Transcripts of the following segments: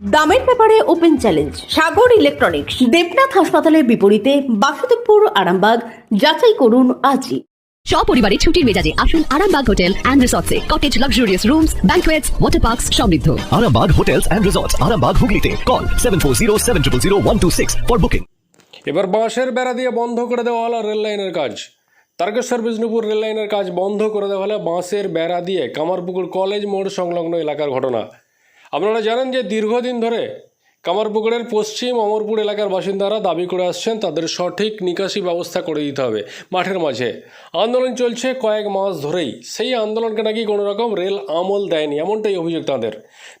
দামের ব্যাপারে open challenge Sagar electronics Debnath হাসপাতালের বিপরীতে বাসুদেবপুর আরামবাগ যাচাই করুন আজই। সপরিবারে ছুটির মেজাজে আসুন Arambagh hotel and রিসর্টসে cottage luxurious rooms banquets water parks সমৃদ্ধ। Arambag Hotels and Resorts, Arambag Hooghly Call 740 for booking এবার বাঁশের বেড়া দিয়ে বন্ধ করে দেওয়া হলো রেল লাইনের কাজ। তারকেশ্বর বিষ্ণুপুর রেল লাইনের কাজ বন্ধ করে দেওয়া হলো বাঁশের বেড়া দিয়ে কামারপুকুর কলেজ মোড় সংলগ্ন এলাকার ঘটনা। আপনারা জানেন যে দীর্ঘদিন ধরে কামারপুকুরের পশ্চিম অমরপুর এলাকার বাসিন্দারা দাবি করে আসছেন, তাদের সঠিক নিকাশি ব্যবস্থা করে দিতে হবে মাঠের মাঝে। আন্দোলন চলছে কয়েক মাস ধরেই। সেই আন্দোলনকে নাকি কোনো রকম রেল আমল দেয়নি, এমনটাই অভিযোগ তাদের।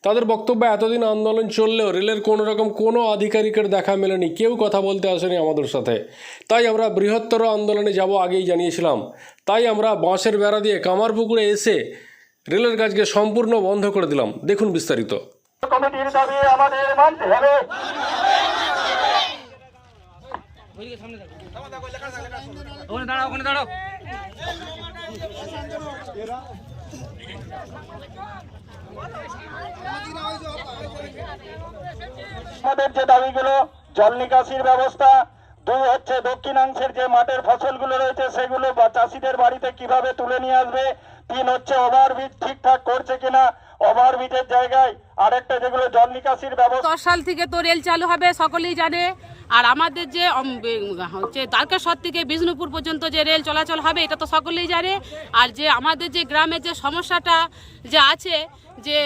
তাদের বক্তব্য, এতদিন আন্দোলন চললেও রেলের কোনো রকম কোনো আধিকারিকের দেখা মেলেনি, কেউ কথা বলতে আসেনি আমাদের সাথে। তাই আমরা বৃহত্তর আন্দোলনে যাব আগেই জানিয়েছিলাম। তাই আমরা বাঁশের বেড়া দিয়ে কামারপুকুরে এসে রেলের কাজকে সম্পূর্ণ বন্ধ করে দিলাম। দেখুন বিস্তারিত। কমিটির দাবি আমাদের মানতে হবে। ওখানে দাঁড়াও ওখানে দাঁড়াও। আমাদের যে দাবিগুলো জল নিকাশির ব্যবস্থা দুই হচ্ছে দক্ষিণাংশের যে মাঠের ফসলগুলো রয়েছে, সেগুলো চাষিদের বাড়িতে কীভাবে তুলে নিয়ে আসবে? তিন হচ্ছে ওভারব্রিজ ঠিকঠাক করছে কিনা? ওভারব্রিজের জায়গায় আরেকটা যেগুলো জল নিকাশির ব্যবস্থা সাল থেকে তো রেল চালু হবে, সকলেই জানে। আর আমাদের যে হচ্ছে তারকেশ্বর থেকে বিষ্ণুপুর পর্যন্ত যে রেল চলাচল হবে, এটা তো সকলেই জানে। আর যে আমাদের যে গ্রামের যে সমস্যাটা যে আছে যে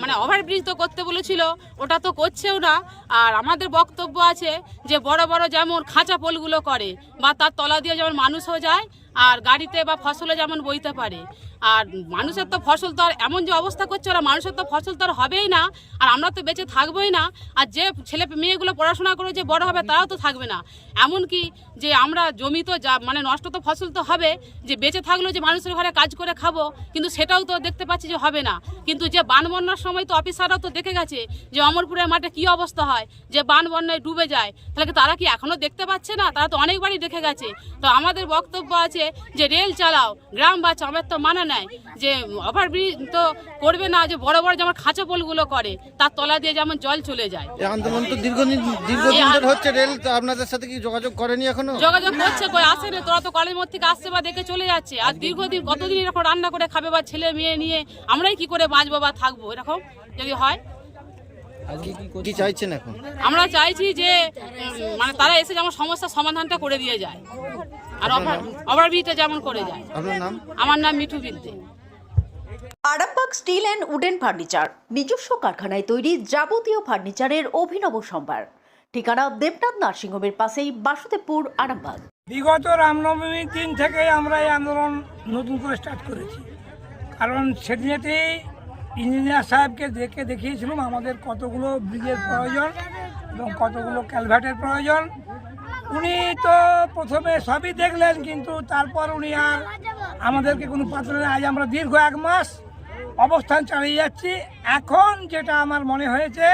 মানে ওভারব্রিজ তো করতে বলেছিল, ওটা তো করছেও না। আর আমাদের বক্তব্য আছে যে, বড় বড় যেমন খাঁচা পোলগুলো করে, বা তার তলা দিয়ে যেমন মানুষও যায়, আর গাড়িতে বা ফসলে যেমন বইতে পারে। আর মানুষের তো ফসল তো আর এমন যে অবস্থা করছে, ওরা মানুষের তো ফসল তো আর হবেই না, আর আমরা তো বেঁচে থাকবোই না, আর যে ছেলে মেয়েগুলো পড়াশোনা করে যে বড় হবে তারাও তো থাকবে না। এমনকি যে আমরা জমি তো যা মানে নষ্ট তো ফসল তো হবে, যে বেঁচে থাকলেও যে মানুষের ঘরে কাজ করে খাব, কিন্তু সেটাও তো দেখতে পাচ্ছি যে হবে না। কিন্তু যে বান বন্যার সময় তো অফিসাররাও তো দেখে গেছে যে অমরপুরের মাঠে কি অবস্থা হয়, যে বান বন্যায় ডুবে যায়। তাহলে কি তারা কি এখনও দেখতে পাচ্ছে না? তারা তো অনেকবারই দেখে গেছে। তো আমাদের বক্তব্য আছে যে রেল চালাও, গ্রাম বা চামের তো মানা নেয় যে ওভারব্রিজ তো করবে না যে বড় বড় যেমন খাঁচা পোলগুলো করে তার তলা দিয়ে যেমন জল চলে যায়। এই আন্দোলন তো দীর্ঘদিন দীর্ঘদিন ধরে হচ্ছে রেল তো আপনাদের সাথে কি যোগাযোগ করেনি এখনও? যোগাযোগ করছে কই আসে না তোরা তো কলেজ মোড় থেকে আসছে বা দেখে চলে যাচ্ছে। আর দীর্ঘদিন কতদিন এরকম রান্না করে খাবে বা ছেলে মেয়ে নিয়ে আমরাই কি করে বাঁচবো বা থাকব এরকম যদি হয়? কি চাইছেন এখন? আমরা চাইছি যে মানে তারা এসে যেমন সমস্যার সমাধানটা করে দিয়ে যায়। আর ওভারব্রিজটা যেমন করে যায়। আপনার নাম? আমার নাম Mithu বিদ্যে। Arambag steel and wooden furniture নিজস্ব কারখানায় তৈরি যাবতীয় ফার্নিচারের অভিনব সম্ভার। ঠিকানা দেবনাথ নার্সিংহোমের পাশেই বাসুদেবপুর আরামবাগ। বিগত রামনবমীর দিন থেকে আমরা এই আন্দোলন নতুন করে স্টার্ট করেছি। কারণ সেদিনেতেই ইঞ্জিনিয়ার সাহেবকে দেখে দেখিয়েছিলাম আমাদের কতগুলো ব্রিজের প্রয়োজন এবং কতগুলো ক্যালভার্টের প্রয়োজন। তো প্রথমে সবই দেখলেন, কিন্তু তারপর উনি আর আমাদেরকে কোনো পাত্র। আজ আমরা দীর্ঘ এক মাস অবস্থান চালিয়ে যাচ্ছি এখন যেটা আমার মনে হয়েছে,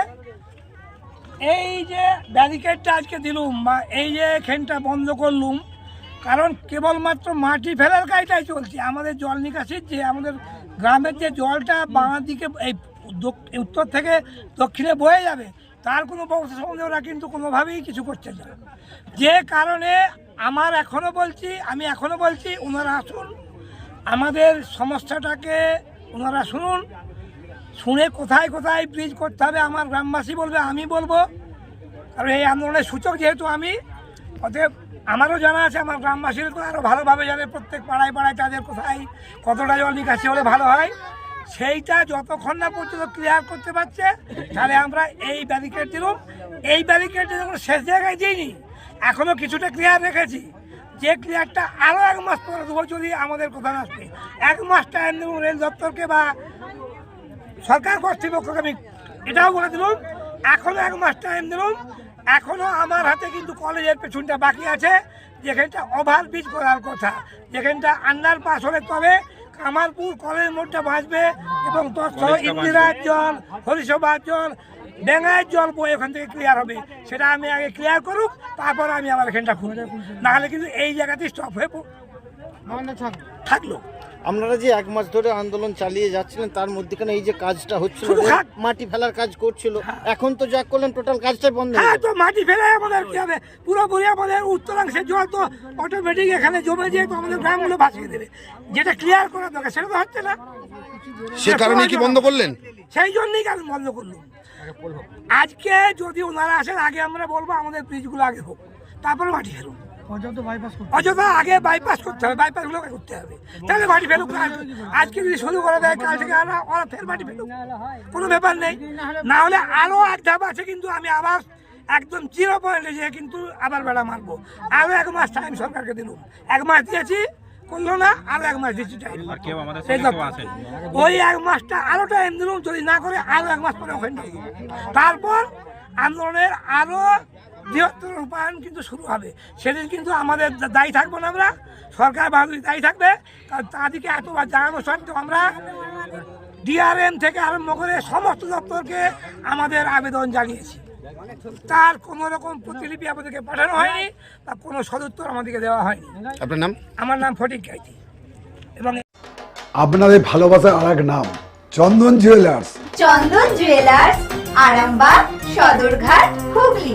এই যে ব্যারিকেডটা আজকে দিলুম বা এই যে এখানটা বন্ধ করলুম, কারণ কেবলমাত্র মাটি ফেলার কাজটাই চলছে আমাদের জল নিকাশির যে, আমাদের গ্রামের যে জলটা বাঁ দিকে এই উত্তর থেকে দক্ষিণে বয়ে যাবে তার কোনো ব্যবস্থা সম্বন্ধে ওরা কিন্তু কোনোভাবেই কিছু করছে না। যে কারণে আমার এখনও বলছি, আমি এখনও বলছি, ওনারা আসুন। আমাদের সমস্যাটাকে ওনারা শুনুন। শুনে কোথায় কোথায় ব্রিজ করতে হবে, আমার গ্রামবাসী বলবে, আমি বলব। কারণ এই আন্দোলনের সূচক যেহেতু আমি, অতএব আমারও জানা আছে, আমার গ্রামবাসীর আরও ভালোভাবে জানে, প্রত্যেক পাড়ায় পাড়ায় তাদের কোথায় কতটা জল নিকাশি হলে ভালো হয়। সেইটা যতক্ষণ না পর্যন্ত ক্লিয়ার করতে পারছে, তাহলে আমরা এই ব্যারিকেড দিলাম এই ব্যারিকেড যখন শেষ জায়গায় দিইনি এখনও কিছুটা ক্লিয়ার রেখেছি। যে ক্লিয়ারটা আরও এক মাস পরে দেবো যদি আমাদের কথা না আসবে এক মাস টাইম দেবো রেল দপ্তরকে বা সরকার কর্তৃপক্ষকে আমি এটাও বলে দিলাম এখনও এক মাস টাইম দিলাম এখনও আমার হাতে কিন্তু কলেজের পেছনটা বাকি আছে। যেখানটা ওভার ব্রিজ করার কথা, যেখানটা আন্ডার পাস হলে তবে কামারপুর কলেজ মোড়টা বাঁচবে এবং তৎসহ ইন্দিরার জল হরিসভার জল ডেঙ্গায়ের জল বই ওখান থেকে ক্লিয়ার হবে। সেটা আমি আগে ক্লিয়ার করুক তারপর আমি আমার এখানটা না হলে কিন্তু এই জায়গাতেই স্টপ হয়ে প- থাকল। আপনারা যে এক মাস ধরে আন্দোলন চালিয়ে যাচ্ছিলেন তার মধ্যেখানে এই যে কাজটা হচ্ছিল শুধু মাটি ফেলার কাজ করছিল। এখন তো যা করলেন টোটাল কাজটাই বন্ধ হয়ে হ্যাঁ তো মাটি ফেলে আমাদের কি হবে? পুরোপুরি আমাদের উত্তরাংশের জল তো অটোমেটিক এখানে জমে যেয়ে তো আমাদের গ্রামগুলো ভাসিয়ে দেবে। যেটা ক্লিয়ার করা দরকার সেটা তো হচ্ছে না। সে কারণে কি বন্ধ করলেন? সেই জন্যই কাজ বন্ধ করলাম। আজকে যদি ওনারা আসেন আগে আমরা বলব আমাদের ব্রিজগুলো আগে হোক তারপরে মাটি ফেলুন। অযথা আগে বাইপাস করতে হবে বাইপাসগুলো করতে হবে। তাহলে মাটি ফেলুক আজকে যদি শুরু করে দেয় কাল থেকে ওরা ওরা ফের মাটি ফেলুক কোনো ব্যাপার নেই। না হলে আরও এক ধাপ আছে কিন্তু আমি আবার একদম জিরো পয়েন্টে যেয়ে কিন্তু আবার বেড়া মারবো। আরও এক মাস টাইম সরকারকে দিলুম। এক মাস দিয়েছি করল না আরও এক মাস দিচ্ছি টাইম ওই এক মাসটা আরও টাইম দিলুম যদি না করে আরও এক মাস পরে ওখানে। তারপর আন্দোলনের আরও বৃহত্তর রূপায়ণ কিন্তু শুরু হবে। সেদিন কিন্তু আমাদের দায়ী থাকব না আমরা। সরকার বাহাদুরি দায়ী থাকবে। কারণ তাদেরকে এতবার জানানো সত্ত্বেও আমরা ডিআরএম থেকে আরম্ভ করে সমস্ত দপ্তরকে আমাদের আবেদন জানিয়েছি। তার কোনো রকম প্রতিলিপি আমাদেরকে পাঠানো হয়নি বা কোনো সদুত্তর আমাদেরকে দেওয়া হয়নি। আপনার নাম? আমার নাম ফটিক গাইতি। এবং আপনাদের ভালোবাসার আর এক নাম চন্দন জুয়েলার্স। চন্দন জুয়েলার্স আরামবাগ সদরঘাট হুগলি।